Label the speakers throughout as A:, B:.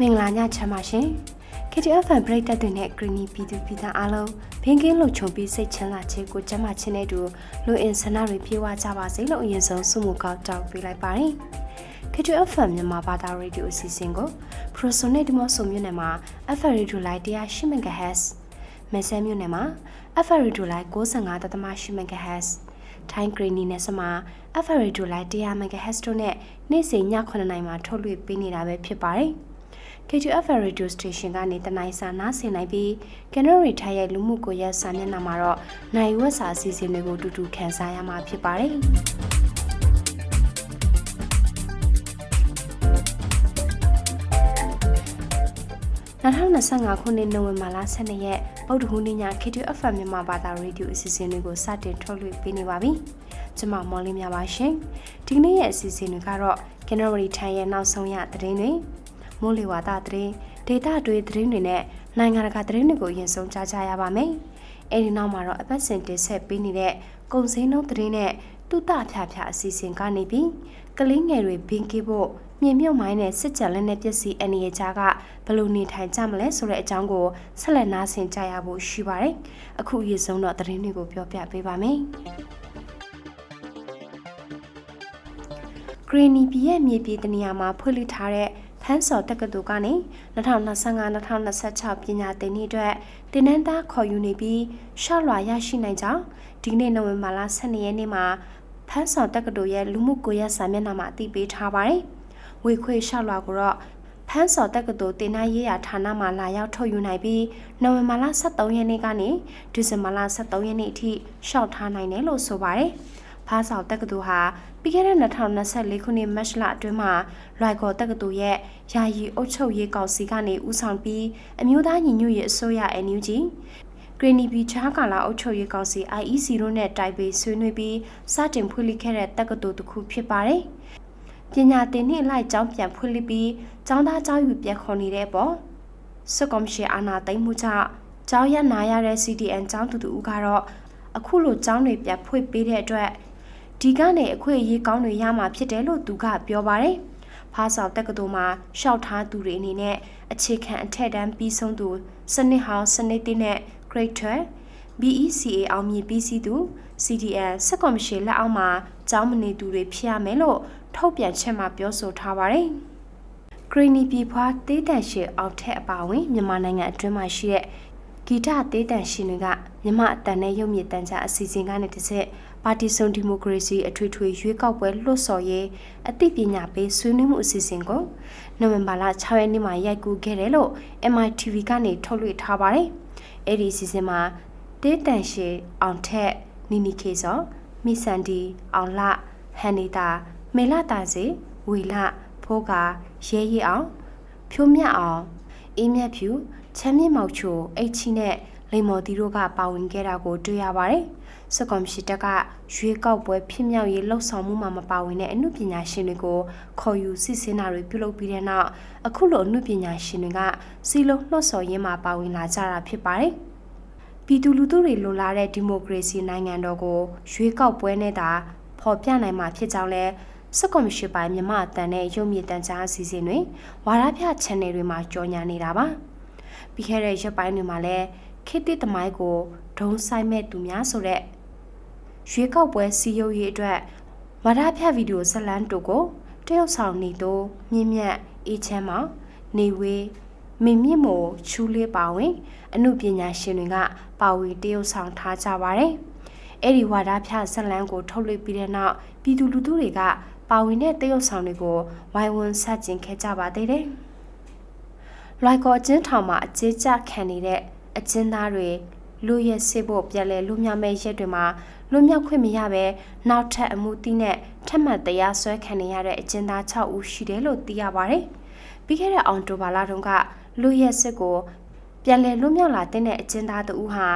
A: မင်္ဂလာညချမ်းပါရှင် KTFM ပရိသတ်တွေနဲ့ Greeny ပြည်သူပြည်သားအားလုံးဘင်းကင်းလုံခြုံပြီးစိတ်ချမ်းသာခြင်းကိုကျမ်းမာခြင်းနဲ့တူလူအင်ဆန္ဒတွေပြေဝကြပါစေလို့အရင်ဆုံးဆုမကောက်တောင်းပေးလိုက်ပါတယ် KTFM မြန်မာဘာသာရေဒီယိုအစီအစဉ်ကို Prosonic ဒီမော့ဆိုမြို့နယ်မှာ FM Radio Live 108 MHz မဲဆဲမြို့နယ်မှာ FM Radio Live 95.8 MHz ထိုင်းဂရီနီနဲ့စမှာ FM Radio Live 100 MHz တို့နဲ့နေ့စဉ်ည9:00နာရီမှာထုတ်လွှင့်ပေးနေတာပဲဖြစ်ပါတယ်။ KTF Radio Station ကနေတနိုင်စာနားဆင်နိုင်ပြီး Canary ထိုင်ရဲ့လူမှုကွန်ရက်စာမျက်နှာမှာတော့နိုင်ဝက်စာအစီအစဉ်တွေကိုတူတူခန်းစားရမှာဖြစ်ပါတယ်။2025ခုနှစ်နိုဝင်ဘာလ12ရက်ဗုဒ္ဓဟူးနေ့ည KTFM မြန်မာဘာသာရေဒီယိုအစီအစဉ်တွေကိုစတင်ထုတ်လွှင့်ပေးနေပါပြီ။ကျွန်မမော်လင်းများပါရှင်။ဒီကနေ့ရဲ့အစီအစဉ်တွေကတော့ Canary ထိုင်ရဲ့နောက်ဆုံးရသတင်းတွေ မိုးလေဝသသတင်းဒေတာတွေသတင်းတွေနဲ့နိုင်ငံတကာသတင်းတွေကိုအရင်ဆုံးကြားကြရပါမယ်။အဲဒီနောက်မှာတော့အပတ်စဉ်တင်ဆက်ပေးနေတဲ့ကုံစင်းနှုန်းသတင်းနဲ့တုတဖြာဖြာအစီအစဉ်ကနေပြီးကလေးငယ်တွေဘင်းကေးဖို့မြင်မြုပ်မိုင်းနဲ့စစ်ကြလက်နဲ့ပစ္စည်းအနေရကြားကဘလို့နေထိုင်ကြမလဲဆိုတဲ့အကြောင်းကိုဆက်လက်နားဆင်ကြရဖို့ရှိပါတယ်။အခုအရေးဆုံးတော့သတင်းတွေကိုပြောပြပေးပါမယ်။ Greeny ပြည်ရဲ့မြေပြည်တနေရာမှာဖွင့်လှစ်ထားတဲ့ ဖန်းစော်တက္ကသိုလ်ကနေ2025-2026ပညာသင်နှစ်အတွက်တင်နန်းသားခေါ်ယူနေပြီးရှောက်လွာရရှိနိုင်ကြောင်းဒီနေ့နိုဝင်ဘာလ12ရက်နေ့မှာဖန်းစော်တက္ကသိုလ်ရဲ့လူမှုကွန်ရက်စာမျက်နှာမှာအသိပေးထားပါတယ်။ဝေခွေရှောက်လွာကိုတော့ဖန်းစော်တက္ကသိုလ်တင်နန်းရေးရာဌာနမှလာရောက်ထုတ်ယူနိုင်ပြီးနိုဝင်ဘာလ23ရက်နေ့ကနေဒီဇင်ဘာလ23ရက်နေ့အထိရှောက်ထားနိုင်တယ်လို့ဆိုပါတယ်။ဖားဆောင်တက္ကသိုလ်ဟာ ပြီးခဲ့တဲ့2024ခုနှစ်မတ်လအတွင်းမှာလွိုက်ကော်တက္ကသိုလ်ရဲ့ယာယီအုပ်ချုပ်ရေးကောင်စီကနေဦးဆောင်ပြီးအမျိုးသားညီညွတ်ရေးအစိုးရ NUG ဂရနီဘီချာကာလာအုပ်ချုပ်ရေးကောင်စီ IEC တို့နဲ့တိုက်ပေဆွေးနွေးပြီးစတင်ဖွင့်လှစ်ခဲ့တဲ့တက္ကသိုလ်တစ်ခုဖြစ်ပါတယ်။ပညာသင်နှစ်လိုက်ကျောင်းပြန်ဖွင့်လှစ်ပြီးကျောင်းသားကျောင်းယူပြန်ခေါ်နေတဲ့အပေါ်စစ်ကော်မရှင်အာဏာသိမ်းမှုကြောင့်ကျောင်းရနာရတဲ့ CDN ကျောင်းသူတူကတော့အခုလိုကျောင်းတွေပြန်ဖွင့်ပေးတဲ့အတွက် ဒီကနေအခွင့်အရေးကောင်းတွေရမှာဖြစ်တယ်လို့သူကပြောပါတယ်။ဖားဆောင်တက္ကသိုလ်မှာရှောက်ထားသူတွေအနေနဲ့အခြေခံအထက်တန်းပြီးဆုံးသူစနစ်ဟောင်းစနစ်တိနဲ့ grade 12 BECA အောင်မြင်ပြီးစီးသူ CDN စက်ကော်မရှင်လက်အောက်မှာကျောင်းမနေသူတွေဖြစ်ရမယ်လို့ထုတ်ပြန်ချက်မှာပြောဆိုထားပါတယ်။ Greeny ပြည်ဖွားတေးတန်ရှင်အောက်ထက်အပါဝင်မြန်မာနိုင်ငံအတွင်းမှာရှိတဲ့ဂီတသေးတန်ရှင်တွေကမြမအတန်နဲ့ရုပ်မြင့်တန်ကြားအစီအစဉ်ကနေတစ်ဆက် ပါတီစုံဒီမိုကရေစီအထွေထွေရွေးကောက်ပွဲလွှတ်ဆော်ရေးအသိပညာပေးဆွေးနွေးမှုအစီအစဉ်ကိုနိုဝင်ဘာလ6ရက်နေ့မှာရိုက်ကူးခဲ့တယ်လို့ MITV ကနေထုတ်လွှင့်ထားပါတယ်။အဲ့ဒီအစီအစဉ်မှာတေးတန်ရှင်အောင်ထက်နီနီခေစောမိစန်ဒီအောင်လဟန်နီတာမေလာတာစီဝီလာဖိုးကာရဲရဲအောင်ဖြိုးမြတ်အောင်အေးမြတ်ဖြူချမ်းမြင့်မောက်ချိုအိတ်ချီနဲ့လိမ္မော်တီတို့ကပါဝင်ခဲ့တာကိုတွေ့ရပါတယ်။ စကော်မရှင်တက်ကရွေးကောက်ပွဲဖြစ်မြောက်ရေးလှုပ်ဆောင်မှုမှာမပါဝင်တဲ့အမှုပညာရှင်တွေကိုခေါ်ယူစစ်ဆေးတာတွေပြုလုပ်ပြီးတဲ့နောက်အခုလိုအမှုပညာရှင်တွေကစီလုံးလှုပ်ဆော်ရင်းမှာပါဝင်လာကြတာဖြစ်ပါတယ်။ပြည်သူလူထုတွေလိုလားတဲ့ဒီမိုကရေစီနိုင်ငံတော်ကိုရွေးကောက်ပွဲနဲ့သာဖော်ပြနိုင်မှာဖြစ်ကြောင်းလဲစက်ကော်မရှင်ပိုင်းမြမအတန်နဲ့ရုပ်မြင့်တန်ကြားအစီအစဉ်တွေဝါရပြ channel တွေမှာကြော်ညာနေတာပါ။ပြီးခဲ့တဲ့ရက်ပိုင်းတွေမှာလည်းခေတ္တသမိုင်းကိုဒုံဆိုင်မဲ့သူများဆိုတဲ့ ရွေးကောက်ပွဲစီယုပ်ရေးအတွက်ဝါဒဖြတ်ဗီဒီယိုဇလန်းတို့ကိုတရုတ်ဆောင်နေတို့မြင့်မြတ်အေးချမ်းမောင်နေဝေးမင်းမြင့်မို့ချူးလေးပါဝင် အမှုပညာရှင်တွေကပါဝင်တရုတ်ဆောင်ထားကြပါတယ်။အဲ့ဒီဝါဒဖြတ်ဇလန်းကိုထုတ်လွှင့်ပြီးတဲ့နောက်ပြည်သူလူထုတွေကပါဝင်တဲ့တရုတ်ဆောင်တွေကိုဝိုင်းဝန်းဆန့်ကျင်ခဲ့ကြပါသေးတယ်။လွိုက်ကော်အကျဉ်းထောင်မှာအကျေးကျခံနေတဲ့အကျဉ်းသားတွေလူရဲစစ်ဖို့ပြန်လဲလူမြောက်မဲ့ရက်တွေမှာ လူမြောက်ခွင့်မရပဲနောက်ထပ်အမှုတိနဲ့ထပ်မံတရားစွဲခံနေရတဲ့အကျဉ်းသား6ဦးရှိတယ်လို့သိရပါတယ်။ပြီးခဲ့တဲ့အောင်တိုဘာလတုန်းကလူရဲစစ်ကိုပြန်လဲလူမြောက်လာတဲ့အကျဉ်းသားတဦးဟာ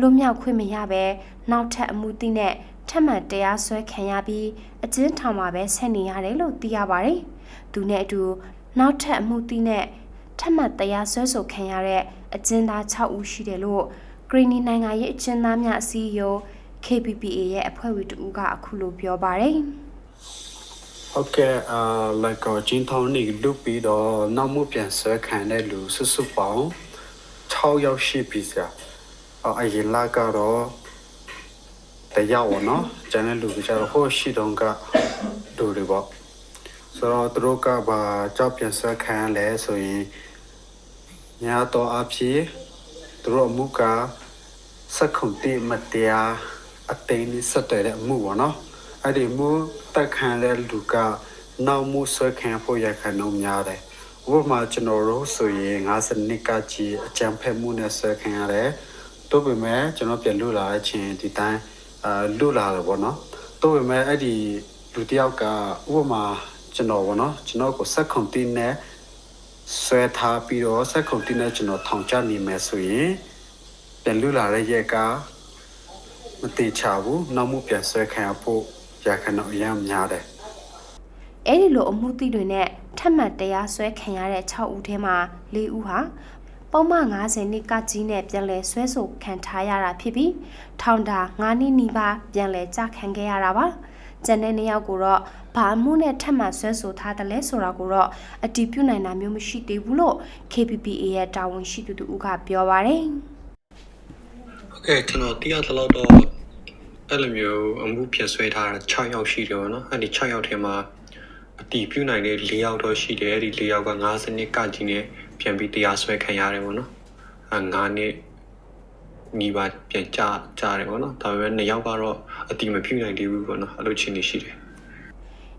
A: လူမြောက်ခွင့်မရပဲနောက်ထပ်အမှုတိနဲ့ထပ်မံတရားစွဲခံရပြီးအကျဉ်းထောင်မှာပဲဆက်နေရတယ်လို့သိရပါတယ်။သူနဲ့အတူနောက်ထပ်အမှုတိနဲ့ထပ်မံတရားစွဲဆိုခံရတဲ့အကျဉ်းသား6ဦးရှိတယ်လို့ဂရီနီနိုင်ငံရဲ့အကျဉ်းသားများအစည်းအရုံး KPPA ရဲ့အဖွဲ့ဝင်တဦးကအခုလိုပြောပါတယ်။
B: ဟုတ်ကဲ့အာလိုက်ကောကျင်းထောင်းနေလုတ်ပြီးတော့နောက်မှုပြန်ဆွဲခံတဲ့လူစုစုပေါင်း6ယောက်ရှိပြီဆရာအော်အရင်လာကတော့တယောက်ပေါ့နော်ကျန်တဲ့လူကကျတော့ဟိုရှိတုန်းကလူတွေပေါ့ဆိုတော့သူတို့ကဘာကြောက်ပြန်ဆွဲခံရလဲဆိုရင်ညာတော့အဖြစ်သူတို့အမှုကစက်ခုန်တိမတရား အသိန်းစက်တဲ့အမှုပေါ့နော်အဲ့ဒီမူတက်ခံတဲ့လူကနောက်မှုဆွဲခံဖို့ရခံတော့များတယ်။ဥပမာကျွန်တော်တို့ဆိုရင်50နှစ်ကကြီးအကြံဖက်မှုနဲ့ဆွဲခံရတယ်။တို့ပေမဲ့ကျွန်တော်ပြန်လွတ်လာတဲ့အချိန်ဒီတိုင်းအာလွတ်လာတယ်ပေါ့နော်။တို့ပေမဲ့အဲ့ဒီလူတစ်ယောက်ကဥပမာကျွန်တော်ပေါ့နော်ကျွန်တော်ကိုစက်ခုံတင်းနဲ့ဆွဲထားပြီးတော့စက်ခုံတင်းနဲ့ကျွန်တော်ထောင်ချနေမယ်ဆိုရင်ပြန်လွတ်လာတဲ့ရက်ကမ တိချဘူးနောက်မှုပြန်ဆွဲခံရဖို့ရခဏအများများတယ်
A: အဲ့ဒီလိုအမှုတိတွေနဲ့ထပ်မံတရားစွဲခံရတဲ့6ဦးထဲမှာ4ဦးဟာပုံမှန်90နှစ်ကကြီးနဲ့ပြန်လည်ဆွဲဆိုခံထားရတာဖြစ်ပြီးထောင်တာ9နှစ်နီးပါးပြန်လည်ကြခံခဲ့ရတာပါကျန်တဲ့နှစ်ယောက်ကိုတော့ဘာအမှုနဲ့ထပ်မံဆွဲဆိုထားတယ်လဲဆိုတာကိုတော့အတည်ပြုနိုင်တာမျိုးမရှိသေးဘူးလို့ KPPA ရဲ့တာဝန်ရှိသူတူကပြောပါတယ်
C: ဟုတ်ကဲ့ကျွန်တော်သိရသလောက်တော့ အဲ့လိုမျိုးအမှုပြန်ဆွဲထားတာ6ယောက်ရှိတယ်ဗောနော်အဲ့ဒီ6ယောက်ထဲမှာအတီးပြုတ်နိုင်တဲ့4ယောက်တော့ရှိတယ်အဲ့ဒီ4ယောက်က50နှစ်ကကြီးနဲ့ပြန်ပြီးတရားစွဲခံရတယ်ဗောနော်အဲ9နှစ်နီးပါးပြန်ကြကြတယ်ဗောနော်ဒါပေမဲ့2ယောက်ကတော့အတီးမပြုတ်နိုင်သေးဘူးဗောနော်အဲ့လိုချင်းနေရှိတယ်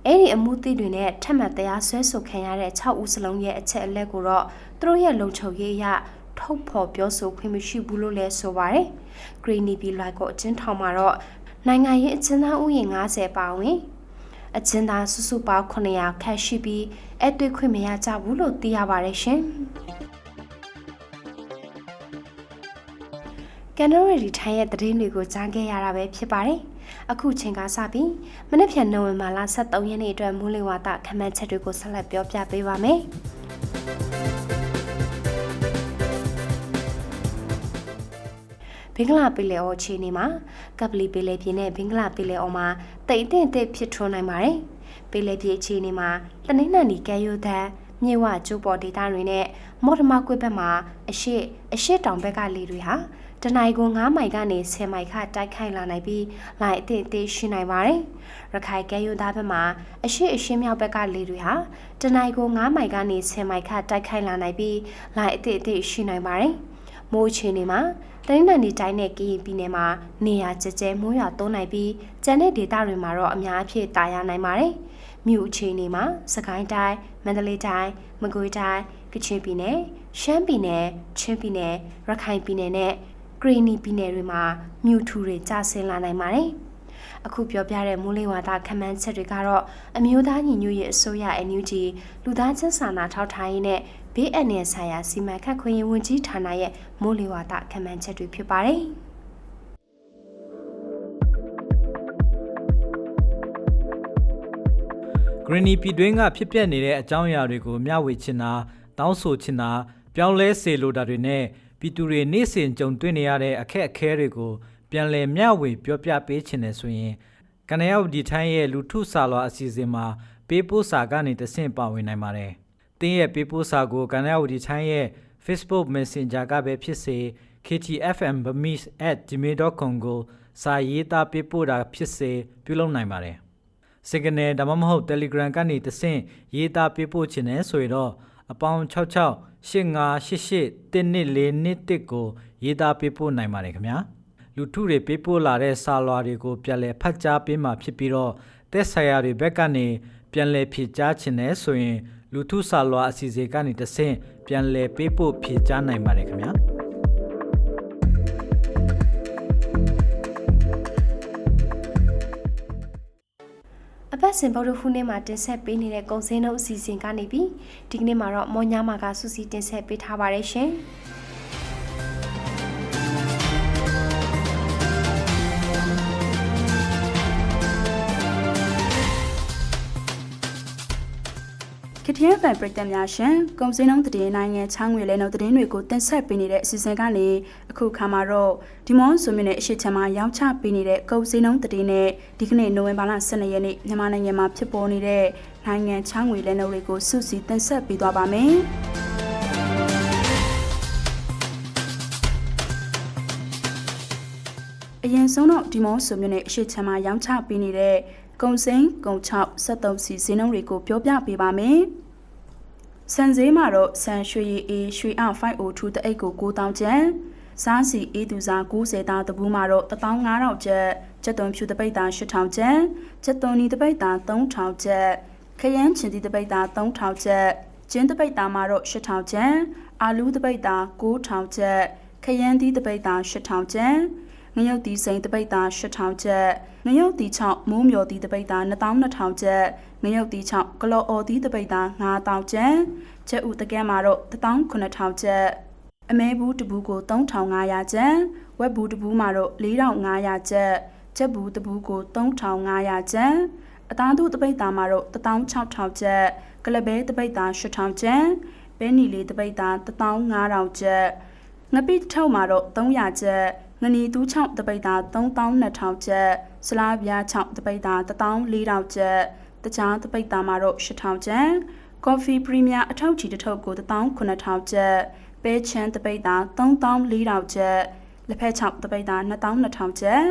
A: အဲ့ဒီအမှုသစ်တွေနဲ့ထပ်မံတရားစွဲဆိုခံရတဲ့6ဦးစလုံးရဲ့အချက်အလက်ကိုတော့သူတို့ရဲ့လုံခြုံရေးအရထုတ်ဖော်ပြောဆိုခွင့်မရှိဘူးလို့လည်းဆိုပါတယ်။ Greeny B လိုက်ကိုအချင်းထောင်မှာတော့ နိုင်ငံရေးအချင်းသားဥယျာဉ်90ပါဝင်အချင်းသားစုစုပေါင်း900ခန့်ရှိပြီးအဲ့တွေ့ခွင့်မရကြဘူးလို့သိရပါတယ်ရှင်။ကန်နိုရီဒီထိုင်းရဲ့သတင်းတွေကိုကြားခဲ့ရတာပဲဖြစ်ပါတယ်။အခုချိန်ကစပြီးမနေ့ဖြန်နိုဝင်ဘာလ23ရက်နေ့အတွက်မူလဝါဒခန့်မှန်းချက်တွေကိုဆက်လက်ပြောပြပေးပါမယ်။ ဘင်္ဂလားပင်လယ်အော်ခြေနေမှာကပလီပင်လယ်ပြင်နဲ့ဘင်္ဂလားပင်လယ်အော်မှာတိတ်အထင့်အထင့်ဖြစ်ထွန်းနိုင်ပါတယ်။ပင်လယ်ပြင်အခြေအနေမှာတနင်္လာနေ့ကဲရိုးသန်းမြေဝကျိုးပေါ်ဒေသတွေနဲ့မော်ဒမာကွေ့ဘက်မှာအရှိအရှိတောင်ဘက်ကလေတွေဟာတနင်္ဂနွေ9မိုင်ကနေ10မိုင်ခန့်တိုက်ခိုက်လာနိုင်ပြီးလိုင်အထင့်အထင့်ရှိနိုင်ပါတယ်။ရခိုင်ကဲရိုးသားဘက်မှာအရှိအရှိမြောက်ဘက်ကလေတွေဟာတနင်္ဂနွေ9မိုင်ကနေ10မိုင်ခန့်တိုက်ခိုက်လာနိုင်ပြီးလိုင်အထင့်အထင့်ရှိနိုင်ပါတယ်။ မိုးအခြေအနေမှာတနင်္လာနေ့တိုင်းနဲ့ကရင်ပြည်နယ်မှာနေရာကျကျမိုးရွာသွန်းနိုင်ပြီးကျန်တဲ့ဒေသတွေမှာတော့အများအပြားတာယာနိုင်ပါတယ်။မြို့အခြေအနေမှာစကိုင်းတိုင်း၊မန္တလေးတိုင်း၊မကွေးတိုင်း၊ကချင်ပြည်နယ်၊ရှမ်းပြည်နယ်၊ချင်းပြည်နယ်၊ရခိုင်ပြည်နယ်နဲ့ကရီနီပြည်နယ်တွေမှာမြို့ထူတွေကျဆင်းလာနိုင်ပါတယ်။အခုပြောပြတဲ့မိုးလေဝသခန့်မှန်းချက်တွေကတော့အမျိုးသားညီညွတ်ရေးအစိုးရ NUG လူသားချင်းစာနာထောက်ထားရေးနဲ့ ဘေးအန္တရာယ်ဆိုင်ရာစီမံခန့်ခွဲရေးဝန်ကြီးဌာနရဲ့မိုးလေဝသခန့်မှန်းချက်တွေဖြစ်ပါတယ်။
D: Greeny ပြည်တွင်းကဖြစ်ပျက်နေတဲ့အကြောင်းအရာတွေကိုမျှဝေချင်တာတောင်းဆိုချင်တာပြောင်းလဲစေလိုတာတွေနဲ့ပြည်သူတွေနေ့စဉ်ကြုံတွေ့နေရတဲ့အခက်အခဲတွေကိုပြန်လည်မျှဝေပြောပြပေးချင်တယ်ဆိုရင်ကနယောက်ဒီထိုင်းရဲ့လူထုစာလွာအစီအစဉ်မှာပေးပို့စာကနေတဆင့်ပါဝင်နိုင်ပါတယ်။ တင်းရဲ့ပေးပို့စာကိုကနယောက်ဒီထိုင်းရဲ့ Facebook Messenger ကပဲဖြစ်စေ ktfmbamis@gmail.com ကိုစာရေးသားပေးပို့တာဖြစ်စေပြုလုပ်နိုင်ပါတယ်။ Signal ဒါမှမဟုတ် Telegram ကနေတဆင့်ရေးသားပေးပို့ခြင်းနဲ့ဆိုရင်တော့အပေါင်း66 8588 1241ကိုရေးသားပေးပို့နိုင်ပါတယ်ခင်ဗျာလူထုတွေပေးပို့လာတဲ့စာလွှာတွေကိုပြန်လည်ဖတ်ကြားပေးမှာဖြစ်ပြီးတော့တက်ဆိုင်ရာတွေဘက်ကနေပြန်လည်ဖြည့်ကြားခြင်းနဲ့ဆိုရင် လူထုစာလွှာအစီအစဉ်ကနေတဆင့်ပြန်လည်ပေးပို့ဖြည့်ကြားနိုင်ပါတယ်ခင်ဗျာ
A: အပတ်စဉ်ဗုဒ္ဓဟူးနေ့မှာတင်ဆက်ပေးနေတဲ့ကုံစင်းတို့အစီအစဉ်ကနေပြီးဒီကနေ့မှာတော့မော်ညာမာကစူစီတင်ဆက်ပေးထားပါတယ်ရှင်။ က
E: PTF ပရိသတ်များရှင်ကုံစင်းလုံးတည်နိုင်ငံချောင်းငွေလဲနှုတ်သတင်းတွေကိုတင်ဆက်ပေးနေတဲ့အစီအစဉ်ကနေအခုခါမှာတော့ဒီမွန်ဆိုမြင့်နဲ့အရှိချမ်းမှာရောင်းချပေးနေတဲ့ကုံစင်းလုံးတည်နဲ့ဒီကနေ့နိုဝင်ဘာလ12ရက်နေ့မြန်မာနိုင်ငံမှာဖြစ်ပေါ်နေတဲ့နိုင်ငံချောင်းငွေလဲနှုတ်တွေကိုစုစည်းတင်ဆက်ပေးသွားပါမယ်အရင်ဆုံးတော့ဒီမောဆိုမျိုးနဲ့အရှိချမ်းမှာရောင်းချပေးနေတဲ့ကုံစိမ်းကုံ6 73စီဈေးနှုန်းတွေကိုပြောပြပေးပါမယ်။ စံဈေးမှာတော့စံရွှေရည်အေးရွှေအောင်502တအိတ်ကို9000ကျပ်။စားစီအေးသူစား90တာတပူးမှာတော့15000ကျပ်။ကျက်သွန်ဖြူတပိတ်တာ8000ကျပ်။ကျက်သွန်နီတပိတ်တာ3000ကျပ်။ခရမ်းချင်တီတပိတ်တာ3000ကျပ်။ကျင်းတပိတ်တာမှာတော့8000ကျပ်။အာလူးတပိတ်တာ9000ကျပ်။ခရမ်းသီးတပိတ်တာ8000ကျပ်။ငရုတ်တီစိန်တပိတ်တာ8000ကျပ်ငရုတ်တီ6မိုးမျော်တီတပိတ်တာ12000ကျပ် ငရုတ်တီ6ကလော်အော်တီတပိတ်တာ9000ကျပ်ကျက်ဥတကဲမှာတော့19000ကျပ်အမဲဘူးတဘူးကို3500ကျပ်ဝက်ဘူးတဘူးမှာတော့4500ကျပ်ကျက်ဘူးတဘူးကို3500ကျပ်အသားတို့တပိတ်တာမှာတော့16000ကျပ်ကလဘဲတပိတ်တာ8000ကျပ်ဘဲနီလေးတပိတ်တာ15000ကျပ်ငပိထုံမှာတော့300ကျပ်ငနီတူး6တပိတ်တာ3200ကျပ်ဆလားပြား6တပိတ်တာ14000ကျပ် တခြားတပိတ်တာမှာတော့8000ကျပ်ကော်ဖီပရီးမီယာအထောက်ချီတစ်ထုပ်ကို19000ကျပ်ပဲချမ်းတပိတ်တာ3400ကျပ်လက်ဖက်6တပိတ်တာ2200ကျပ်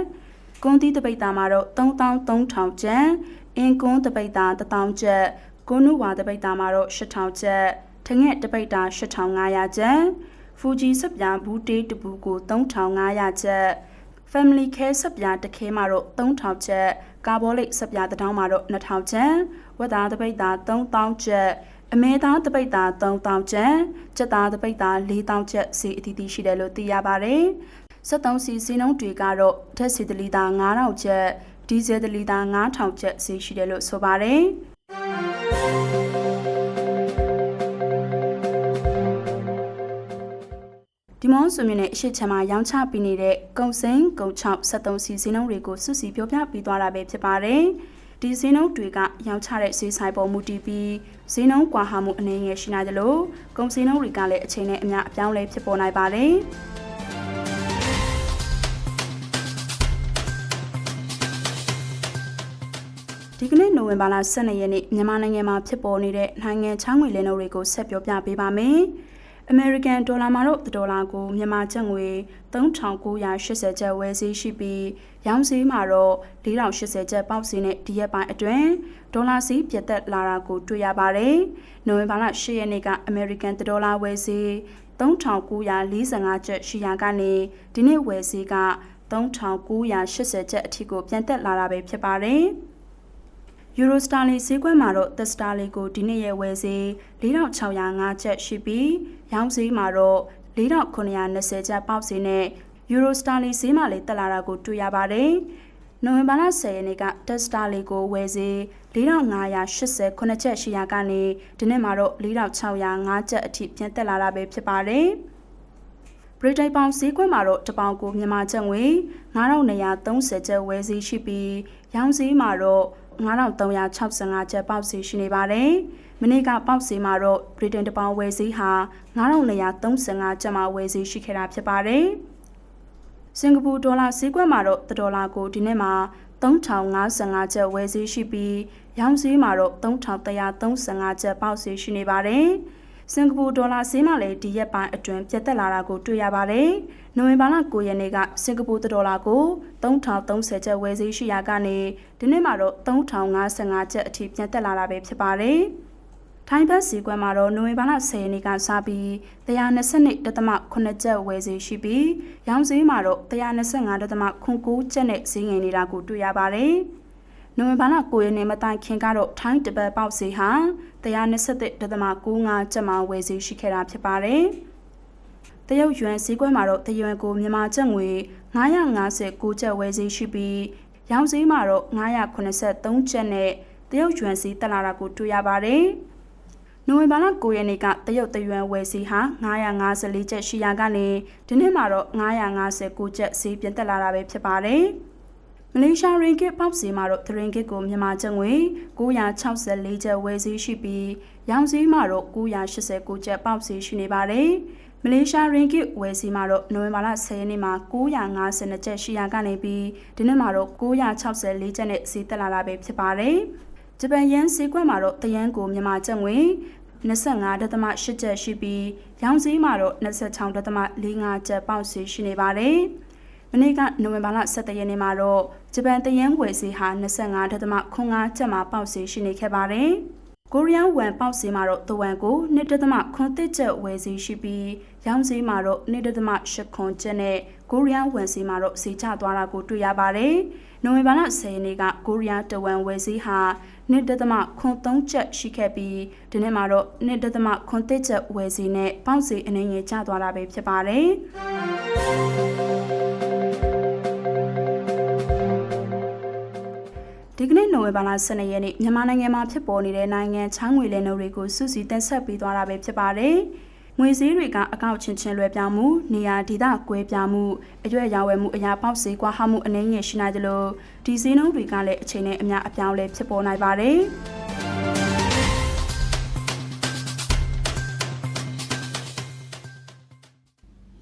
E: ကွန်တီတပိတ်တာမှာတော့3300ကျပ်အင်ကွန်တပိတ်တာ1000ကျပ်ကိုနုဝါတပိတ်တာမှာတော့8000ကျပ်ထငက်တပိတ်တာ8500ကျပ်ဖူဂျီစပ်ပြာဘူးတေးတပူကို3500ကျပ် Family Care စပ်ပြာတစ်ခဲမှာတော့3000ကျပ် ကာဘောလိတ်စပ်ပြာတစ်တောင်းမှာတော့2000ကျပ်ဝက်သားတပိတ်တာ3000ကျပ်အမဲသားတပိတ်တာ3000ကျပ်ကြက်သားတပိတ်တာ4000ကျပ်စီအတီးတီးရှိတယ်လို့သိရပါတယ်73စီစီနှုံးတွေကတော့ဓာတ်စီတလီတာ9000ကျပ်ဒီဇယ်တလီတာ9000ကျပ်စီရှိတယ်လို့ဆိုပါတယ် မောင်စုမြင့်နဲ့အရှိချမ်းမှာရောင်းချပေးနေတဲ့ကုံစိန်ကုံ6 73စီဈေးနှုန်းတွေကိုစုစည်းပြောပြပေးသွားတာပဲဖြစ်ပါတယ်။ဒီဈေးနှုန်းတွေကရောင်းချတဲ့ဈေးဆိုင်ပေါ်မူတည်ပြီးဈေးနှုန်းကွာဟမှုအနေငယ်ရှိနိုင်တယ်လို့ကုံဈေးနှုန်းတွေကလည်းအချိန်နဲ့အမျှအပြောင်းလဲဖြစ်ပေါ်နိုင်ပါတယ်။ဒီကနေ့နိုဝင်ဘာလ12ရက်နေ့မြန်မာနိုင်ငံမှာဖြစ်ပေါ်နေတဲ့နိုင်ငံချောင်းငွေလဲနှုန်းတွေကိုဆက်ပြောပြပေးပါမယ်။ American ဒေါ်လာမှာတော့ဒေါ်လာကိုမြန်မာကျပ်ငွေ3980ကျပ်ဝယ်ဈေးရှိပြီးရောင်းဈေးမှာတော့4080ကျပ်ပေါက်ဈေးနဲ့ဒီရက်ပိုင်းအတွင်းဒေါ်လာဈေးပြတ်သက်လာတာကိုတွေ့ရပါတယ်။နိုဝင်ဘာလ10ရက်နေ့က American ဒေါ်လာဝယ်ဈေး3945ကျပ်ရှိရာကနေဒီနေ့ဝယ်ဈေးက3980ကျပ်အထိကိုပြန်တက်လာတာပဲဖြစ်ပါတယ်။ Eurostar လေးဈေးကွက်မှာတော့ The Star လေးကိုဒီနေ့ရဲ့ဝယ်ဈေး4605ကျပ်ရှိပြီးရောင်းဈေးမှာတော့4920ကျပ်ပေါက်ဈေးနဲ့ Eurostar လေးဈေးမှာလည်းတက်လာတာကိုတွေ့ရပါတယ်။နိုဝင်ဘာလ10ရက်နေ့က The Star လေးကိုဝယ်ဈေး4589ကျပ်ရှိရာကနေဒီနေ့မှာတော့4605ကျပ်အထိပြန်တက်လာတာပဲဖြစ်ပါတယ်။ဗြိတိန်ပေါင်ဈေးကွက်မှာတော့တပေါင်ကိုမြန်မာကျပ်ငွေ9230ကျပ်ဝယ်ဈေးရှိပြီးရောင်းဈေးမှာတော့ 9365ကျပ်ပေါက်စီရှိနေပါတယ်။မနေ့ကပေါက်စီမှာတော့ဗြိတိန်တပေါင်ဝယ်ဈေးဟာ9435ကျပ်မှဝယ်ဈေးရှိခဲ့တာဖြစ်ပါတယ်။စင်ကာပူဒေါ်လာဈေးကွက်မှာတော့ဒေါ်လာကိုဒီနေ့မှာ3055ကျပ်ဝယ်ဈေးရှိပြီးရောင်းဈေးမှာတော့3135ကျပ်ပေါက်ဈေးရှိနေပါတယ်။ စင်ကာပူဒေါ်လာဈေးမှလည်းဒီရက်ပိုင်းအတွင်းပြတ်တက်လာတာကိုတွေ့ရပါတယ်။နိုဝင်ဘာလ9ရက်နေ့ကစင်ကာပူဒေါ်လာကို3030ကျပ်ဝယ်ဈေးရှိရာကနေဒီနေ့မှာတော့3055ကျပ်အထိပြန်တက်လာတာပဲဖြစ်ပါတယ်။ထိုင်းဘတ်စီကွက်မှာတော့နိုဝင်ဘာလ10ရက်နေ့ကစပြီး122.8ကျပ်ဝယ်ဈေးရှိပြီးရောင်းဈေးမှာတော့125.9ကျပ်နဲ့ဈေးငယ်နေတာကိုတွေ့ရပါတယ်။နိုဝင်ဘာလ9ရက်နေ့မတိုင်ခင်ကတော့ထိုင်းတပတ်ပေါက်ဈေးဟာ 127.95ကျပ်မှဝယ်ဈေးရှိခဲ့တာဖြစ်ပါတယ်။တရုတ်ယွမ်ဈေးကွက်မှာတော့တယွမ်ကိုမြန်မာကျပ်ငွေ959ကျပ်ဝယ်ဈေးရှိပြီးရောင်းဈေးမှာတော့983ကျပ်နဲ့တရုတ်ယွမ်ဈေးတက်လာတာကိုတွေ့ရပါတယ်။နိုဝင်ဘာလ9ရက်နေ့ကတရုတ်တယွမ်ဝယ်ဈေးဟာ954ကျပ်ရှိရာကနေဒီနေ့မှာတော့959ကျပ်ဈေးပြန်တက်လာတာပဲဖြစ်ပါတယ်။ မလေးရှားရင်ဂစ်ပေါက်စီမှာတော့ဒရင်ဂစ်ကိုမြန်မာကျပ်ငွေ964ကျပ်ဝယ်ဈေးရှိပြီးရောင်စည်းမှာတော့989ကျပ်ပေါက်စီရှိနေပါတယ်။မလေးရှားရင်ဂစ်ဝယ်စီမှာတော့နိုဝင်ဘာလ10ရက်နေ့မှာ952ကျပ်ရှိရာကနေပြီးဒီနေ့မှာတော့964ကျပ်နဲ့ဈေးတက်လာတာပဲဖြစ်ပါတယ်။ဂျပန်ယန်ဈေးကွက်မှာတော့တယန်းကိုမြန်မာကျပ်ငွေ25.8ကျပ်ရှိပြီးရောင်စည်းမှာတော့26.45ကျပ်ပေါက်စီရှိနေပါတယ်။မနေ့ကနိုဝင်ဘာလ17ရက်နေ့မှာတော့ ဂျပန်တယန်းဝယ်စီဟာ25.5ကျပ်မှာပေါက်စီရှိနေခဲ့ပါတယ်။ကိုရီးယားဝမ်ပေါက်စီမှာတော့တဝမ်ကို1.9ကျပ်ဝယ်စီရှိပြီးရောင်စီမှာတော့1.8ခွန်ကျပ်နဲ့ကိုရီးယားဝမ်စီမှာတော့ဈေးကျသွားတာကိုတွေ့ရပါတယ်။နိုဝင်ဘာလ10ရက်နေ့ကကိုရီးယားတဝမ်ဝယ်စီဟာ1.3ကျပ်ရှိခဲ့ပြီးဒီနေ့မှာတော့1.3ကျပ်ဝယ်စီနဲ့ပေါက်စီအနေငယ်ကျသွားတာပဲဖြစ်ပါတယ်။ ဒီကနေ့နိုဝင်ဘာလ12ရက်နေ့မြန်မာနိုင်ငံမှာဖြစ်ပေါ်နေတဲ့နိုင်ငံချောင်းငွေလဲနှုန်းတွေကိုစုစည်းတင်ဆက်ပေးသွားတာပဲဖြစ်ပါတယ်။ငွေစည်းတွေကအကောက်ချင်းချင်းလွှဲပြောင်းမှုနေရာဒေသကွဲပြားမှုအရွက်ရောင်းဝယ်မှုအရာပေါက်စေးကွာဟမှုအနေငယ်ရှိနိုင်တယ်လို့ဒီစည်းနှုန်းတွေကလည်းအချိန်နဲ့အများအပြောင်းလဲဖြစ်ပေါ်နိုင်ပါတယ်။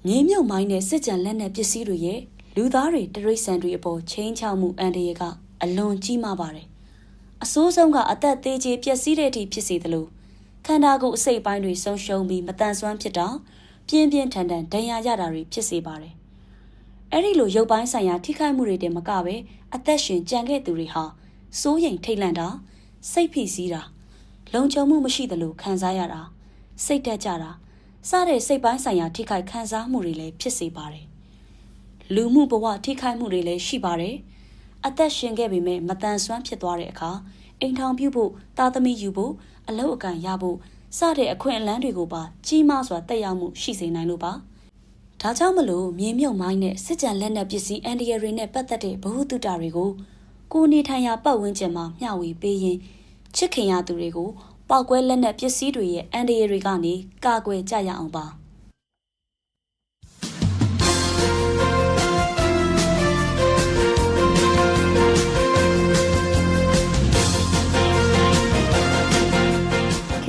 F: မြေမြုပ်မိုင်းနဲ့စစ်ကြံလက်နက်ပစ္စည်းတွေရဲ့လူသားတွေတရိษံတွေအပေါ်ချင်းချောက်မှုအန်တရက အလွန်ကြီးမားပါတယ်။အဆိုးဆုံးကအသက်သေးချေပျက်စီးတဲ့အထိဖြစ်စေသလိုခန္ဓာကိုယ်အစိတ်ပိုင်းတွေဆုံးရှုံးပြီးမတန်ဆွမ်းဖြစ်တာပြင်းပြင်းထန်ထန်ဒဏ်ရာရတာတွေဖြစ်စေပါတယ်။အဲ့ဒီလိုရုပ်ပိုင်းဆိုင်ရာထိခိုက်မှုတွေတည်းမကပဲအသက်ရှင်ကြံခဲ့သူတွေဟာစိုးရိမ်ထိတ်လန့်တာစိတ်ဖိစီးတာလုံခြုံမှုမရှိသလိုခံစားရတာစိတ်တက်ကြတာစတဲ့စိတ်ပိုင်းဆိုင်ရာထိခိုက်ခံစားမှုတွေလည်းဖြစ်စေပါတယ်။လူမှုဘဝထိခိုက်မှုတွေလည်းရှိပါတယ်။ အသက်ရှင်ခဲ့ပေမဲ့မတန်ဆွမ်းဖြစ်သွားတဲ့အခါအိမ်ထောင်ပြုဖို့တာသမီယူဖို့အလုပ်အကံရဖို့စတဲ့အခွင့်အလမ်းတွေကိုပါကြီးမားစွာတက်ရောက်မှုရှိစေနိုင်လို့ပါ။ဒါကြောင့်မလို့မြေမြုပ်မိုင်းနဲ့စစ်ကြံလက်နက်ပစ္စည်းအန်ဒီရတွေနဲ့ပတ်သက်တဲ့ဗဟုသုတတွေကိုကိုယ်နေထိုင်ရာပတ်ဝန်းကျင်မှာမျှဝေပေးရင်ချစ်ခင်ရသူတွေကိုပောက်ကွဲလက်နက်ပစ္စည်းတွေရဲ့အန်ဒီရတွေကနေကာကွယ်ကြရအောင်ပါ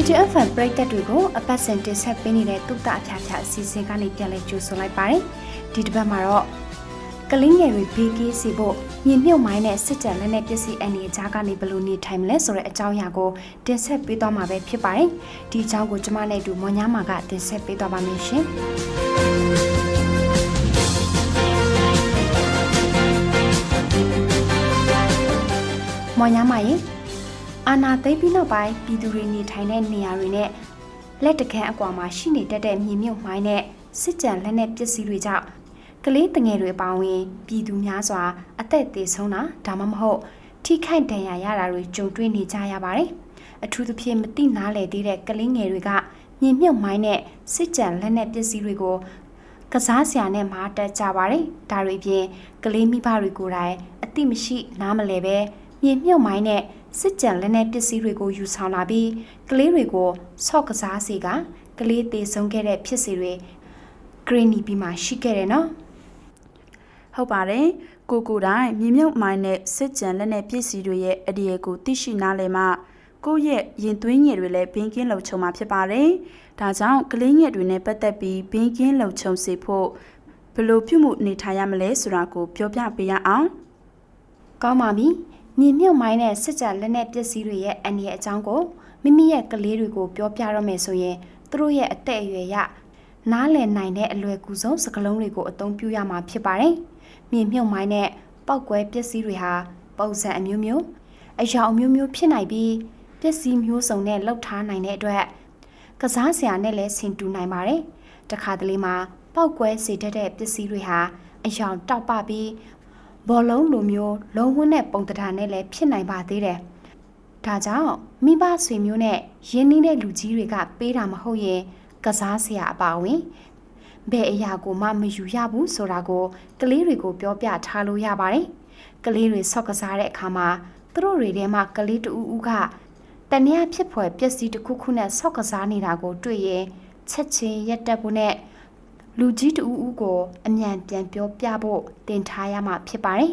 A: KGFM ပရိသတ်တွေကိုအပတ်စဉ်တင်ဆက်ပေးနေတဲ့တုတ္တအဖျားဖျားအစီအစဉ်ကနေပြန်လည်ကြိုဆိုလိုက်ပါတယ်။ဒီတစ်ပတ်မှာတော့ကလင်းငယ်တွေဘေးကင်းစီဖို့ညင်မြုပ်မိုင်းနဲ့စစ်ကြံလက်နဲ့ပစ္စည်းအန်ဒီကြားကနေဘယ်လိုနေထိုင်မလဲဆိုတဲ့အကြောင်းအရာကိုတင်ဆက်ပေးသွားမှာပဲဖြစ်ပါတယ်။ဒီအကြောင်းကိုကျမနဲ့အတူမော်ညာမာကတင်ဆက်ပေးသွားပါမယ်ရှင်။မော်ညာမာရင် အာနာသိမ့်ပြီးနောက်ပိုင်းပြည်သူတွေနေထိုင်တဲ့နေရာတွေနဲ့လက်တကန်းအကွာမှာရှိနေတတ်တဲ့မြေမြုပ်မိုင်းနဲ့စစ်ကြံလက်နဲ့ပစ္စည်းတွေကြောင့်ကလေးတငယ်တွေအပေါင်းဝင်ပြည်သူများစွာအသက်သေးဆုံးတာဒါမှမဟုတ်ထိခိုက်ဒဏ်ရာရတာတွေကြုံတွေ့နေကြရပါတယ်။အထူးသဖြင့်မတိနားလေသေးတဲ့ကလေးငယ်တွေကမြေမြုပ်မိုင်းနဲ့စစ်ကြံလက်နဲ့ပစ္စည်းတွေကိုကစားစရာနဲ့မာတက်ကြပါတယ်။ဒါတွေပြင်ကလေးမိဘတွေကိုယ်တိုင်အတိမရှိနားမလဲပဲမြေမြုပ်မိုင်းနဲ့ စစ်ကြံလက်နက်ပစ္စည်းတွေကိုယူဆောင်လာပြီးကလေးတွေကိုဆော့ကစားစီကကလေးသေးဆုံးခဲ့တဲ့ဖြစ်စီတွေဂရင်းနီပြီးမှရှိခဲ့တယ်နော်
E: ဟုတ်ပါတယ်ကိုကိုတိုင်းမြေမြုပ်မိုင်းနဲ့စစ်ကြံလက်နဲ့ပြည်စီတွေရဲ့အဒီရဲကိုသိရှိနားလည်မှကိုယ့်ရဲ့ရင်သွေးငယ်တွေလည်းဘင်းကင်းလုံခြုံမှာဖြစ်ပါတယ်ဒါကြောင့်ကလေးငယ်တွေနဲ့ပတ်သက်ပြီးဘင်းကင်းလုံခြုံစေဖို့ဘယ်လိုပြုမှုနေထိုင်ရမလဲဆိုတာကိုပြောပြပေးရအောင်
A: ကောင်းပါပြီ မြေမြုပ်မိုင်းနဲ့စစ်ကြံလက်နက်ပစ္စည်းတွေရဲ့အန္တရာယ်အကြောင်းကိုမိမိရဲ့ကလေးတွေကိုပြောပြရမယ်ဆိုရင်သူတို့ရဲ့အသက်အရွယ်ရနားလည်နိုင်တဲ့အလွယ်ကူဆုံးစကားလုံးတွေကိုအသုံးပြုရမှာဖြစ်ပါတယ်မြေမြုပ်မိုင်းနဲ့ပောက်ကွဲပစ္စည်းတွေဟာပုံစံအမျိုးမျိုးအယောင်အမျိုးမျိုးဖြစ်နိုင်ပြီးပစ္စည်းမျိုးစုံနဲ့လှုပ်ထားနိုင်တဲ့အတွက်ကစားစရာနဲ့လည်းဆင်တူနိုင်ပါတယ်တခါတလေမှာပောက်ကွဲစေတတ်တဲ့ပစ္စည်းတွေဟာအယောင်တောက်ပပြီး ဘောလုံးလိုမျိုးလုံးဝနဲ့ပုံတံတာနဲ့လည်းဖြစ်နိုင်ပါသေးတယ်။ဒါကြောင့်မိဘဆွေမျိုးနဲ့ရင်းနှီးတဲ့လူကြီးတွေကပေးတာမဟုတ်ရင်ကစားစရာအပါဝင်ဘယ်အရာကိုမှမယူရဘူးဆိုတာကိုကလေးတွေကိုပြောပြထားလို့ရပါတယ်။ကလေးတွေဆော့ကစားတဲ့အခါမှာသူတို့တွေထဲမှာကလေးတူဦးကတနည်းဖြစ်ဖွယ်ပစ္စည်းတစ်ခုခုနဲ့ဆော့ကစားနေတာကိုတွေ့ရင်ချက်ချင်းရက်တက်ဖို့နဲ့ လူကြီးတူဦးကိုအမြန်ပြန်ပြောပြဖို့တင်ထားရမှာဖြစ်ပါတယ်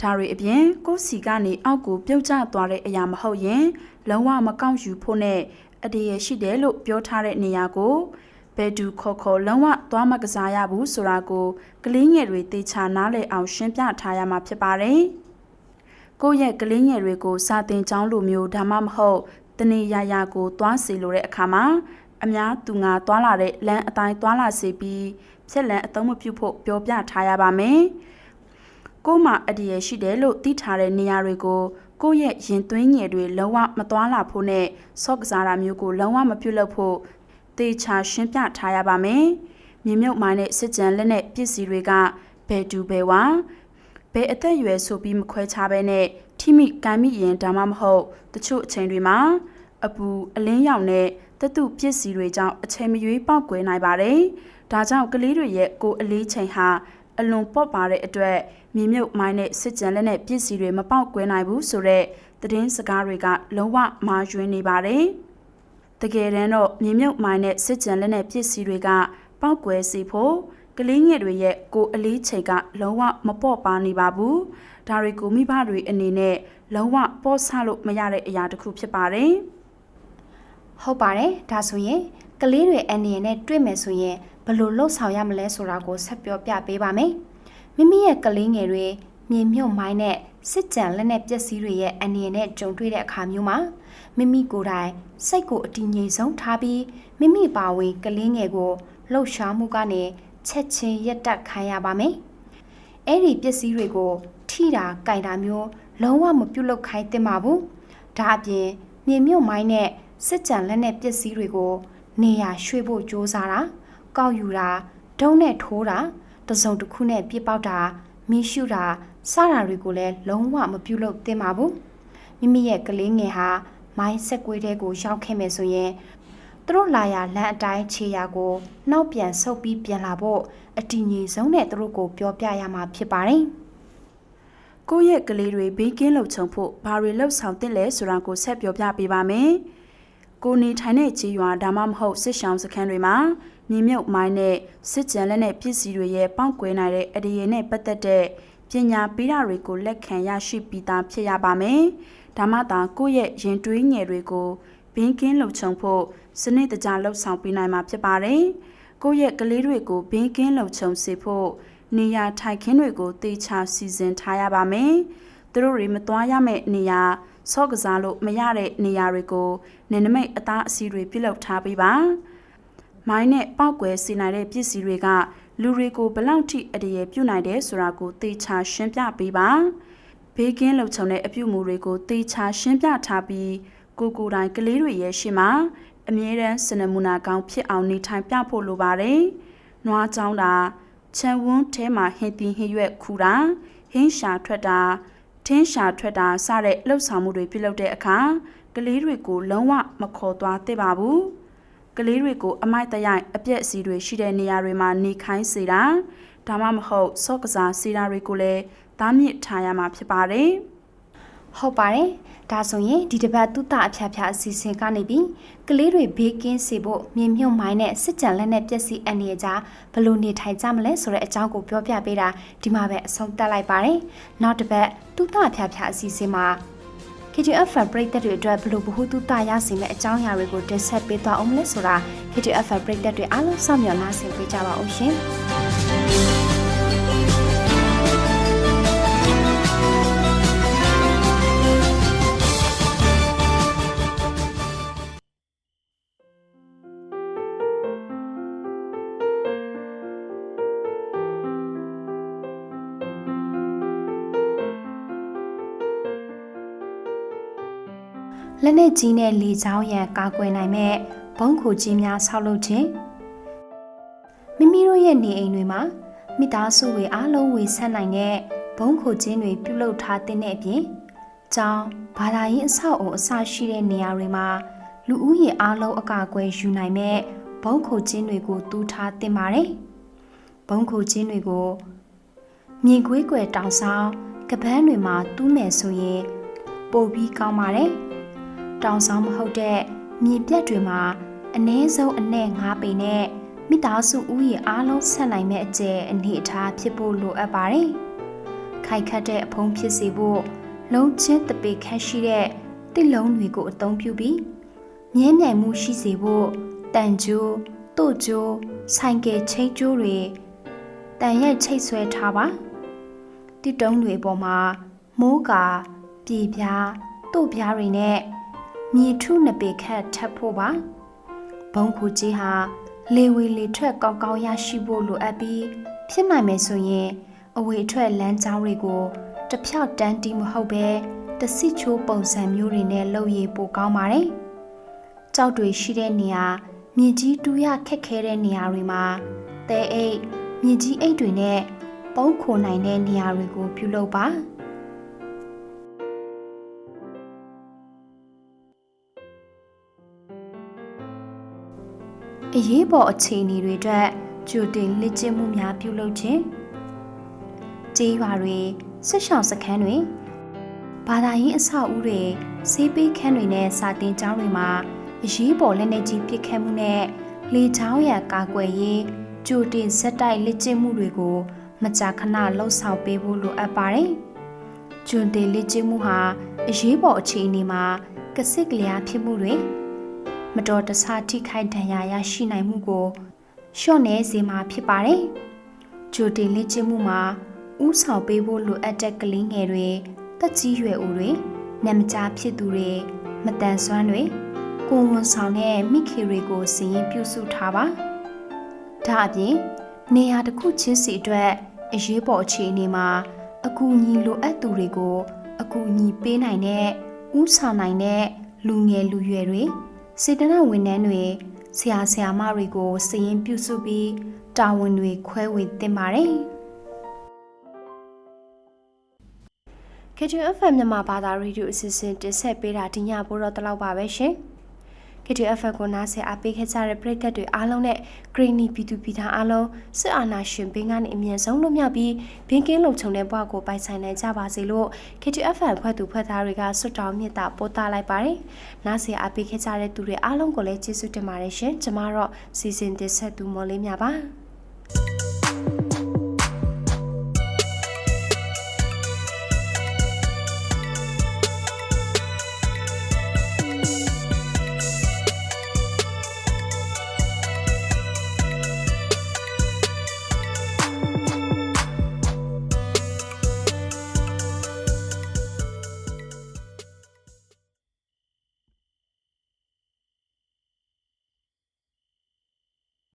E: ဒါတွေအပြင်ကိုယ်စီကနေအောက်ကိုပြုတ်ကျသွားတဲ့အရာမဟုတ်ရင်လုံးဝမကောက်ယူဖို့နဲ့အတရရှိတယ်လို့ပြောထားတဲ့နေရာကိုဘယ်သူခေါ်ခေါ်လုံးဝသွားမကစားရဘူးဆိုတာကိုကလေးငယ်တွေတေချာနားလည်အောင်ရှင်းပြထားရမှာဖြစ်ပါတယ်။ကိုယ့်ရဲ့ကလေးငယ်တွေကိုစာသင်ကျောင်းလိုမျိုးဒါမှမဟုတ်တနေရရကိုသွားစီလိုတဲ့အခါမှာ အများသူငါသွားလာတဲ့လမ်းအတိုင်းသွားလာစေပြီးဖြစ်လန်းအသုံးမပြုဖို့ပြောပြထားရပါမယ်။ကို့မှာအတရရှိတယ်လို့သိထားတဲ့နေရာတွေကိုကိုယ့်ရဲ့ရင်သွင်းငယ်တွေလုံးဝမသွားလာဖို့နဲ့ဆော့ကစားတာမျိုးကိုလုံးဝမပြုလုပ်ဖို့တေချာရှင်းပြထားရပါမယ်။မြေမြုပ်မိုင်းတဲ့စစ်ကြံလက်နဲ့ပစ္စည်းတွေကဘယ်တူဘယ်ဝါဘယ်အသက်အရွယ်ဆိုပြီးမခွဲခြားဘဲနဲ့ထိမိကမ်းမိရင်ဒါမှမဟုတ်တချို့အချိန်တွေမှာအပူအလင်းရောင်နဲ့ တတုပစ္စည်းတွေကြောင့်အချိန်မရွေးပေါက်ကွဲနိုင်ပါတယ်။ဒါကြောင့်ကလေးတွေရဲ့ကိုယ်အလေးချိန်ဟာအလွန်ပေါ့ပါတဲ့အတွက်မြေမြုပ်မိုင်းနဲ့စစ်ကြံလက်နဲ့ပစ္စည်းတွေမပေါက်ကွဲနိုင်ဘူးဆိုတော့သတင်းစကားတွေကလုံးဝမာယွင်းနေပါတယ်။တကယ်တမ်းတော့မြေမြုပ်မိုင်းနဲ့စစ်ကြံလက်နဲ့ပစ္စည်းတွေကပေါက်ကွဲစေဖို့ကလေးငယ်တွေရဲ့ကိုယ်အလေးချိန်ကလုံးဝမပေါ့ပါနေပါဘူး။ဒါတွေကိုမိဘတွေအနေနဲ့လုံးဝပေါ့ဆလို့မရတဲ့အရာတစ်ခုဖြစ်ပါတယ်။
A: ဟုတ်ပါတယ်ဒါဆိုရင်ကလေးတွေအနေနဲ့တွေ့မယ်ဆိုရင်ဘယ်လိုလှုပ်ဆောင်ရမလဲဆိုတာကိုဆက်ပြောပြပေးပါမယ်မိမိရဲ့ကလေးငယ်တွေမြေမြုပ်မိုင်းနဲ့စစ်ကြံလက်နဲ့ပျက်စီးတွေရဲ့အနေနဲ့ကြုံတွေ့တဲ့အခါမျိုးမှာမိမိကိုယ်တိုင်စိတ်ကိုအတည်ငြိမ်ဆုံးထားပြီးမိမိပါဝင်ကလေးငယ်ကိုလှုပ်ရှားမှုကနေချက်ချင်းရက်တက်ခိုင်းရပါမယ်အဲ့ဒီပစ္စည်းတွေကိုထိတာ၊ကြိုင်တာမျိုးလုံးဝမပြုတ်လုခိုင်းသင့်ပါဘူးဒါအပြင်မြေမြုပ်မိုင်းနဲ့ စစ်ကြံလက်နဲ့ပစ္စည်းတွေကို နေရာရွှေ့ဖို့ကြိုးစားတာကောက်ယူတာဒုံးနဲ့ထိုးတာတစုံတစ်ခုနဲ့ပြစ်ပေါက်တာမီးရှုတာစတာတွေကိုလည်းလုံးဝမပြုတ်လို့သင့်ပါဘူးမိမိရဲ့ကလေးငယ်ဟာမိုင်းဆက်ကွေးတဲ့ကိုရောက်ခဲ့မယ်ဆိုရင်သူတို့လာရလမ်းအတိုင်းခြေရာကိုနောက်ပြန်ဆုပ်ပြီးပြန်လာဖို့အတည်ငြိမ်ဆုံးနဲ့သူတို့ကိုပြောပြရမှာဖြစ်ပါတယ်
E: ကိုယ့်ရဲ့ကလေးတွေဘေးကင်းလုံခြုံဖို့ဘာတွေလှုပ်ဆောင်သင့်လဲဆိုတာကိုဆက်ပြောပြပေးပါမယ်။ ကိုနေထိုင်တဲ့ခြေရွာဒါမှမဟုတ်စစ်ဆောင်စခန်းတွေမှာမြေမြုပ်မိုင်းနဲ့စစ်ကြံလက်နဲ့ပစ္စည်းတွေရဲ့ပေါက်ကွဲနိုင်တဲ့အဒီရနဲ့ပတ်သက်တဲ့ပညာပေးတာတွေကိုလက်ခံရရှိပြီးသားဖြစ်ရပါမယ်။ဒါမှသာကိုယ့်ရဲ့ရင်တွေးငယ်တွေကိုဘေးကင်းလုံခြုံဖို့စနစ်တကျလှုပ်ဆောင်ပေးနိုင်မှာဖြစ်ပါတယ်။ကိုယ့်ရဲ့ကလေးတွေကိုဘေးကင်းလုံခြုံစေဖို့နေရာထိုင်ခင်းတွေကိုတေချာစီစဉ်ထားရပါမယ်။သူတို့တွေမသွားရမယ့်နေရာ ဆော့ကစားလို့မရတဲ့နေရာတွေကိုနင်နမိတ်အသားအစီတွေပြုလုပ်ထားပေးပါ။မိုင်းနဲ့ပောက်ကွယ်စီနိုင်တဲ့ပစ္စည်းတွေကလူတွေကိုဘလောက်ထိအတရေပြုတ်နိုင်တယ်ဆိုတာကိုတေချာရှင်းပြပေးပါ။ဘေးကင်းလုံခြုံတဲ့အပြုအမူတွေကိုတေချာရှင်းပြထားပြီးကိုကိုယ်တိုင်ကလေးတွေရဲ့ရှေ့မှာအမြဲတမ်းစနမူနာကောင်းဖြစ်အောင်နေထိုင်ပြဖို့လိုပါတယ်။နွားကြောင်းတာခြံဝန်းထဲမှာဟင်းတင်ဟင်းရွက်ခူတာဟင်းရှာထွက်တာ ထင်းရှာထွက်တာစတဲ့လှုပ်ဆောင်မှုတွေပြုလုပ်တဲ့အခါကလေးတွေကိုလုံးဝမခေါ်သွားသင့်ပါဘူးကလေးတွေကိုအမိုက်တရိုက်အပြက်အစီတွေရှိတဲ့နေရာတွေမှာနေခိုင်းစေတာဒါမှမဟုတ်စော့ကစားစေတာတွေကိုလည်းသားမြစ်ထားရမှာဖြစ်ပါတယ်
A: ဟုတ်ပါတယ် ဒါဆိုရင်ဒီတစ်ပတ်တုတအဖျားဖျားအစီအစဉ်ကနေပြီးကလေးတွေဘေးကင်းစေဖို့မြင်မြုပ်မိုင်းနဲ့စစ်ကြံလက်နဲ့ပျက်စီးအန်ရကြဘယ်လိုနေထိုင်ကြမလဲဆိုတဲ့အကြောင်းကိုပြောပြပေးတာဒီမှာပဲအဆုံးသတ်လိုက်ပါတယ်နောက်တစ်ပတ်တုတအဖျားဖျားအစီအစဉ်မှာ KTF Fan ပရိသတ်တွေအတွက်ဘယ်လိုဘ ഹു တုတရစီမဲ့အကြောင်းအရာတွေကိုတင်ဆက်ပေးသွားအောင်မလဲဆိုတာ KTF Fan ပရိသတ်တွေအားလုံးစောင့်မျှော်နားဆင်ပေးကြပါအောင်ရှင် လက်နဲ့ကြီးနဲ့လေချောင်းရန်ကာကွယ်နိုင်မဲ့ဘုံခိုကြီးများဆောက်လုပ်ခြင်းမိမိတို့ရဲ့နေအိမ်တွေမှာမိသားစုတွေအားလုံးဝေဆက်နိုင်တဲ့ဘုံခိုခြင်းတွေပြုလုပ်ထားတဲ့အပြင်ကျောင်းဘာသာရေးအဆောက်အုံအစရှိတဲ့နေရာတွေမှာလူဦးရေအားလုံးအကာအကွယ်ယူနိုင်မဲ့ဘုံခိုခြင်းတွေကိုတူးထားတင်ပါတယ်ဘုံခိုခြင်းတွေကိုမြင်ကွေးကွယ်တောင်ဆောင်ကပန်းတွေမှာတူးမယ်ဆိုရင်ပိုပြီးကောင်းပါတယ် တောင်ဆောင်မဟုတ်တဲ့မြေပြက်တွေမှာအ ਨੇ ဆုံးအနဲ့9ပေနဲ့မိသားစုဦးရေအားလုံးဆက်နိုင်မဲ့အကျယ်အနေအထားဖြစ်ဖို့လိုအပ်ပါတယ်။ခခိုင်ခတ်တဲ့အဖုံးဖြစ်စေဖို့လုံးချင်းတပေခတ်ရှိတဲ့တစ်လုံးတွေကိုအသုံးပြုပြီးမြင်းမြိုင်မှုရှိစေဖို့တန်ကြိုးတို့ကြိုးဆိုင်ကယ်ချိတ်ကြိုးတွေတန်ရိုက်ချိတ်ဆွဲထားပါတစ်တုံးတွေပေါ်မှာမိုးကာပြေပြားတို့ပြားတွေနဲ့ မြေထုနှစ်ပေခတ်ထပ်ဖို့ပါဘုံခုကြီးဟာလေဝေလေထွက်ကောင်းကောင်းရရှိဖို့လိုအပ်ပြီးဖြစ်နိုင်မယ်ဆိုရင်အဝေထွက်လမ်းကြောင်းတွေကိုတစ်ဖြောက်တန်းတီးမဟုတ်ပဲတစီချိုးပုံစံမျိုးတွေနဲ့လုပ်ရပိုကောင်းပါတယ်။ကြောက်တွေရှိတဲ့နေရာမြေကြီးတူးရခက်ခဲတဲ့နေရာတွေမှာတဲအိတ်မြေကြီးအိတ်တွေနဲ့ပုံးခိုနိုင်တဲ့နေရာတွေကိုပြုလုပ်ပါ။ အရေးပေါ်အခြေအနေတွေအတွက်ကြိုတင်လက်ကျင့်မှုများပြုလုပ်ခြင်းကြေးရွာတွေဆက်ရှောင်စခန်းတွေဘာသာရေးအဆောက်အဦတွေစေးပေးခန်းတွေနဲ့စာတင်ကျောင်းတွေမှာအရေးပေါ်လက်နက်ကြီးပစ်ခတ်မှုနဲ့လေချောင်းရကာကွယ်ရေးကြိုတင်ဇက်တိုက်လက်ကျင့်မှုတွေကို မကြာခဏလှုပ်ဆောင်ပေးဖို့လိုအပ်ပါတယ်။ဂျွန်တင်လက်ကျင့်မှုဟာအရေးပေါ်အခြေအနေမှာကစစ်ကလျာဖြစ်မှုတွေ မတော်တဆထိခိုက်ဒဏ်ရာရရှိနိုင်မှုကိုလျှော့နေစေမှာဖြစ်ပါတယ်။ဂျိုတင်လက်ကျင့်မှုမှာဥဆောင်ပေးဖို့လိုအပ်တဲ့ကလေးငယ်တွေတက်ကြီးရွယ်အိုတွေနမကြားဖြစ်သူတွေမတန်ဆွမ်းတွေကိုယ်ဝန်ဆောင်တဲ့မိခေတွေကိုစည်ရင်ပြုစုထားပါ။ဒါအပြင်နေရာတစ်ခုချင်းစီအတွက်အရေးပေါ်အခြေအနေမှာအကူအညီလိုအပ်သူတွေကို အကူအညီပေးနိုင်တဲ့ဥဆောင်နိုင်တဲ့လူငယ်လူရွယ်တွေ စေတနာဝန်ထမ်းတွေဆရာဆရာမတွေကိုစည်ရင်ပြုစုပြီးတာဝန်တွေခွဲဝေသင့်ပါတယ်။ KTFM မြန်မာဘာသာရေဒီယိုအစီအစဉ်တင်ဆက်ပေးတာဒီညပို့တော့တလောက်ပါပဲရှင်။ KTFM ကိုနားဆင်အားပေးခဲ့ကြတဲ့ပရိသတ်တွေအားလုံးနဲ့ Greeny ပြည်သူပြည်သားအားလုံးစစ်အာဏာရှင်ဘင်းကနေအမြင့်ဆုံးလွတ်မြောက်ပြီးဘင်းကင်းလုံခြုံတဲ့ဘဝကိုပိုင်ဆိုင်နိုင်ကြပါစေလို့ KTFM ဖွဲ့သူဖွဲ့သားတွေကဆွတ်တောင်းမြတ်တာပို့သလိုက်ပါတယ်။နားဆင်အားပေးခဲ့ကြတဲ့သူတွေအားလုံးကိုလည်းကျေးဇူးတင်ပါတယ်ရှင်။ကျမတော့စီစဉ်တင်ဆက်သူမော်လေးများပါ။